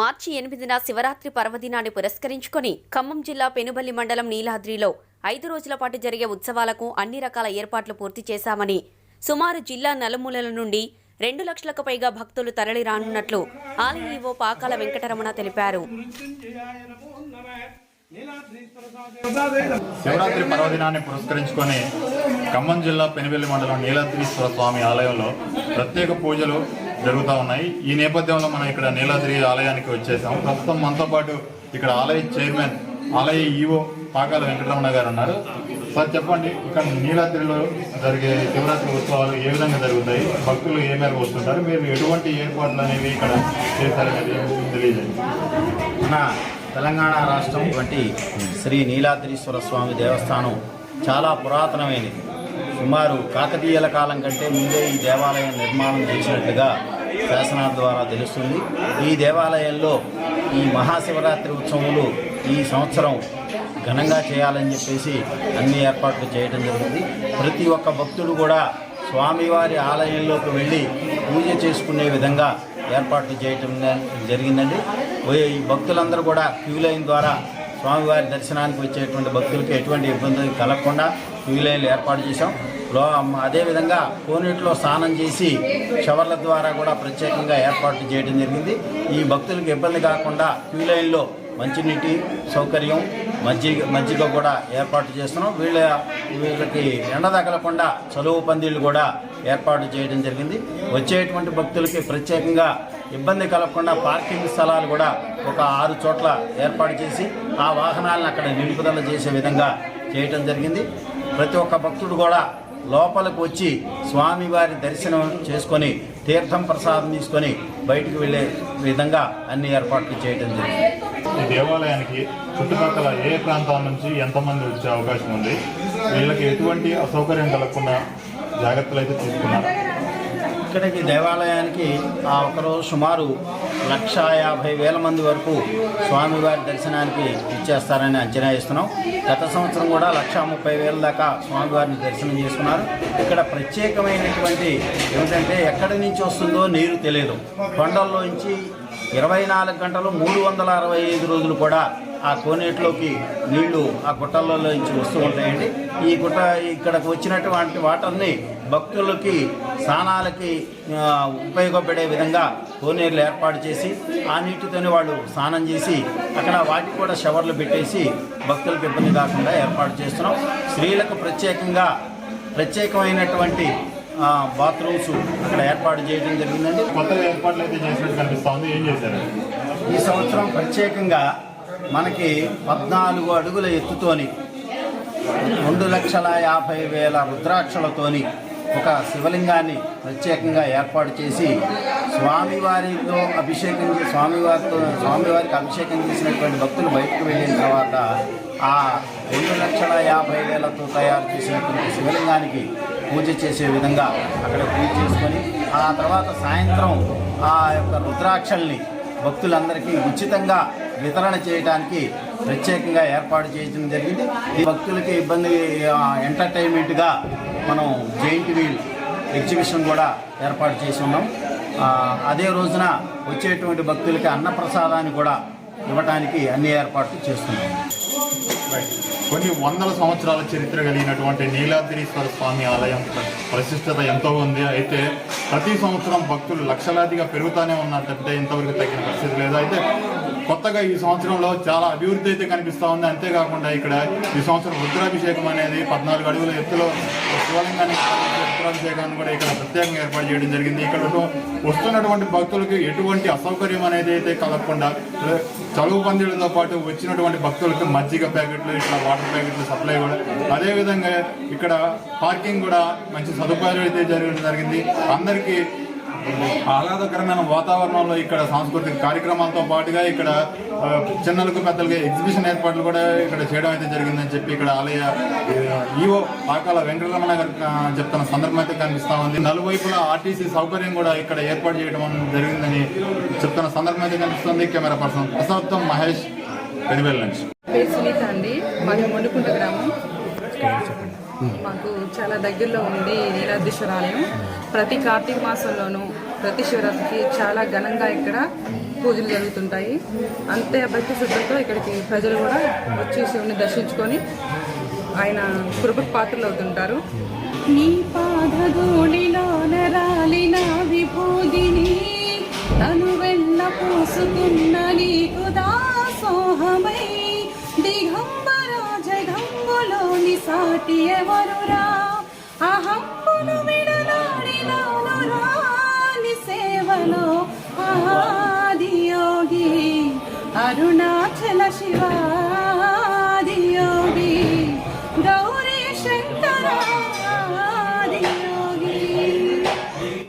మార్చి ఎనిమిదిన శివరాత్రి పర్వదినాన్ని పురస్కరించుకొని ఖమ్మం జిల్లా పెనుబల్లి మండలం నీలాద్రిలో ఐదు రోజుల పాటు జరిగే ఉత్సవాలకు అన్ని రకాల ఏర్పాట్లు పూర్తి చేశామని సుమారు జిల్లా నలుమూలల నుండి రెండు లక్షలకు పైగా భక్తులు తరలి రానున్నట్లు ఆలయ ఈవో పాకాల వెంకటరమణ తెలిపారు. శివరాత్రి పర్వదినాన్ని పురస్కరించుకొని ఖమ్మం జిల్లా పెనువెల్లి మండలం నీలాద్రీశ్వర స్వామి ఆలయంలో ప్రత్యేక పూజలు జరుగుతూ ఉన్నాయి. ఈ నేపథ్యంలో మనం ఇక్కడ నీలాద్రి ఆలయానికి వచ్చేసాం ప్రస్తుతం మనతో పాటు ఇక్కడ ఆలయ చైర్మన్ ఆలయ ఈవో పాకాల వెంకటరమణ గారు ఉన్నారు. సార్ చెప్పండి ఇక్కడ నీలాద్రిలో జరిగే శివరాత్రి ఉత్సవాలు ఏ విధంగా జరుగుతాయి? భక్తులు ఏ మేరకు వస్తుంటారు? మీరు ఎటువంటి ఏర్పాట్లు అనేవి ఇక్కడ చేశారనేది తెలియజేయండి. మన తెలంగాణ రాష్ట్రం వంటి శ్రీ నీలాద్రీశ్వర స్వామి దేవస్థానం చాలా పురాతనమైనది. సుమారు కాకతీయుల కాలం కంటే ముందే ఈ దేవాలయం నిర్మాణం చేసినట్లుగా శాసనాల ద్వారా తెలుస్తుంది. ఈ దేవాలయంలో ఈ మహాశివరాత్రి ఉత్సవములు ఈ సంవత్సరం ఘనంగా చేయాలని చెప్పేసి అన్ని ఏర్పాట్లు చేయడం జరిగింది. ప్రతి ఒక్క భక్తుడు కూడా స్వామివారి ఆలయంలోకి వెళ్ళి పూజ చేసుకునే విధంగా ఏర్పాట్లు చేయటం జరిగిందండి. ఈ భక్తులందరూ కూడా క్యూ లైన్ ద్వారా స్వామివారి దర్శనానికి వచ్చేటువంటి భక్తులకు ఎటువంటి ఇబ్బంది కలగకుండా క్యూ లైన్లు ఏర్పాటు చేశాం. అదేవిధంగా కోనేటిలో స్నానం చేసి షవర్ల ద్వారా కూడా ప్రత్యేకంగా ఏర్పాటు చేయడం జరిగింది. ఈ భక్తులకు ఇబ్బంది కాకుండా క్యూ లైన్లో మంచినీటి సౌకర్యం మజ్జిగ మజ్జిగ కూడా ఏర్పాటు చేస్తున్నాం. వీళ్ళ వీళ్ళకి ఎండ తగలకుండా చలువు పందిళ్ళు కూడా ఏర్పాటు చేయడం జరిగింది. వచ్చేటువంటి భక్తులకి ప్రత్యేకంగా ఇబ్బంది కలగకుండా పార్కింగ్ స్థలాలు కూడా ఒక ఆరు చోట్ల ఏర్పాటు చేసి ఆ వాహనాలను అక్కడ నిలుపుదల చేసే విధంగా చేయటం జరిగింది. ప్రతి ఒక్క భక్తుడు కూడా లోపలికి వచ్చి స్వామివారి దర్శనం చేసుకొని తీర్థం ప్రసాదం తీసుకొని బయటికి వెళ్ళే విధంగా అన్ని ఏర్పాట్లు చేయటం జరిగింది. ఈ దేవాలయానికి చుట్టుపక్కల ఏ ప్రాంతాల నుంచి ఎంతమంది వచ్చే అవకాశం ఉంది? వీళ్ళకి ఎటువంటి అసౌకర్యం కలగకుండా జాగ్రత్తలు అయితే తీసుకున్నారు? ఇక్కడికి దేవాలయానికి ఆ ఒకరోజు సుమారు లక్ష యాభై వేల మంది వరకు స్వామివారి దర్శనానికి ఇచ్చేస్తారని అంచనా ఇస్తున్నాం గత సంవత్సరం కూడా లక్ష ముప్పై వేల దాకా స్వామివారిని దర్శనం చేసుకున్నారు. ఇక్కడ ప్రత్యేకమైనటువంటి ఏమిటంటే ఎక్కడి నుంచి వస్తుందో నీరు తెలియదు. కొండల్లోంచి ఇరవై నాలుగు గంటలు మూడు వందల అరవై ఐదు రోజులు కూడా ఆ కోనేటిలోకి నీళ్ళు ఆ గుట్టల్లో నుంచి వస్తూ ఉంటాయండి. ఈ గుట్ట ఇక్కడికి వచ్చినటువంటి వాటర్ని భక్తులకి స్నానాలకి ఉపయోగపడే విధంగా కోనేరులు ఏర్పాటు చేసి ఆ నీటితోనే వాళ్ళు స్నానం చేసి అక్కడ వాటికి కూడా షవర్లు పెట్టేసి భక్తులకు ఇబ్బంది కాకుండా ఏర్పాటు చేస్తున్నాం. స్త్రీలకు ప్రత్యేకంగా ప్రత్యేకమైనటువంటి బాత్రూమ్స్ అక్కడ ఏర్పాటు చేయడం జరిగిందండి. కొత్తగా ఏర్పాట్లు అయితే చేసినట్టు కనిపిస్తా ఉంది ఏం చేశారు? ఈ సంవత్సరం ప్రత్యేకంగా మనకి పద్నాలుగు అడుగుల ఎత్తుతోని రెండు లక్షల యాభై వేల రుద్రాక్షలతోని ఒక శివలింగాన్ని ప్రత్యేకంగా ఏర్పాటు చేసి స్వామివారితో అభిషేకం స్వామివారితో స్వామివారికి అభిషేకం చేసినటువంటి భక్తులు బయటకు వెళ్ళిన తర్వాత ఆ రెండు లక్షల యాభై వేలతో తయారు చేసినటువంటి శివలింగానికి పూజ చేసే విధంగా అక్కడ పూజ చేసుకొని ఆ తర్వాత సాయంత్రం ఆ యొక్క రుద్రాక్షల్ని భక్తులందరికీ ఉచితంగా వితరణ చేయడానికి ప్రత్యేకంగా ఏర్పాటు చేయడం జరిగింది. ఈ భక్తులకి ఇబ్బంది ఎంటర్టైన్మెంట్గా మనం జైంట్ వీల్ ఎగ్జిబిషన్ కూడా ఏర్పాటు చేసి ఉన్నాం. అదే రోజున వచ్చేటువంటి భక్తులకి అన్నప్రసాదాన్ని కూడా ఇవ్వడానికి అన్ని ఏర్పాట్లు చేస్తున్నాం. కొన్ని వందల సంవత్సరాల చరిత్ర కలిగినటువంటి నీలాద్రీశ్వర స్వామి ఆలయం ప్రశిష్టత ఎంతో ఉంది. అయితే ప్రతి సంవత్సరం భక్తులు లక్షలాదిగా పెరుగుతూనే ఉన్నట్టయితే ఇంతవరకు తగ్గిన పరిస్థితి లేదు. అయితే కొత్తగా ఈ సంవత్సరంలో చాలా అభివృద్ధి అయితే కనిపిస్తూ ఉంది. అంతేకాకుండా ఇక్కడ ఈ సంవత్సరం రుద్రాభిషేకం అనేది పద్నాలుగు అడుగుల ఎత్తులో శివలింగానికి రుద్రాభిషేకాన్ని కూడా ఇక్కడ ప్రత్యేకంగా ఏర్పాటు చేయడం జరిగింది. ఇక్కడ వస్తున్నటువంటి భక్తులకి ఎటువంటి అసౌకర్యం అనేది అయితే కలగకుండా చదువు పందిళ్ళతో పాటు వచ్చినటువంటి భక్తులకు మజ్జిగ ప్యాకెట్లు ఇట్లా వాటర్ ప్యాకెట్లు సప్లై కూడా. అదేవిధంగా ఇక్కడ పార్కింగ్ కూడా మంచి సదుపాయాలు అయితే జరగడం జరిగింది. అందరికీ ఆహ్లాదకరమైన వాతావరణంలో ఇక్కడ సాంస్కృతిక కార్యక్రమాలతో పాటుగా ఇక్కడ చిన్నలకు పెద్దలకు ఎగ్జిబిషన్ ఏర్పాట్లు కూడా ఇక్కడ చేయడం అయితే జరిగిందని చెప్పి ఇక్కడ ఆలయ ఈవో పాకాల వెంకటరమణ గారు చెప్తున్న సందర్భం అయితే కనిపిస్తా ఉంది. నలువైపులా ఆర్టీసీ సౌకర్యం కూడా ఇక్కడ ఏర్పాటు చేయడం జరిగిందని చెప్తున్న సందర్భం అయితే కనిపిస్తుంది. కెమెరా పర్సన్ ప్రసాద్తో మహేష్ పెనువెల్ నుంచి. పేరు సునీత అండి. మాది మొండుకుంట గ్రామం. మాకు చాలా దగ్గరలో ఉంది నీలాద్రీశ్వర ప్రతి కార్తీక మాసంలోనూ ప్రతి శివరాత్రికి చాలా ఘనంగా ఇక్కడ పూజలు జరుగుతుంటాయి. అంతే భక్తి శుద్ధంతో ఇక్కడికి ప్రజలు కూడా వచ్చి శివుని దర్శించుకొని ఆయన కృపకు పాత్రలు అవుతుంటారు నీ పాదధూళిలో నరాలిన విభూదిని తను వెళ్ళ పోసుకున్న నీకు సాటి ఎవరురా? అహంబును విడనాడినాను రాని సేవలో ఆదియోగి అరుణాచల శివా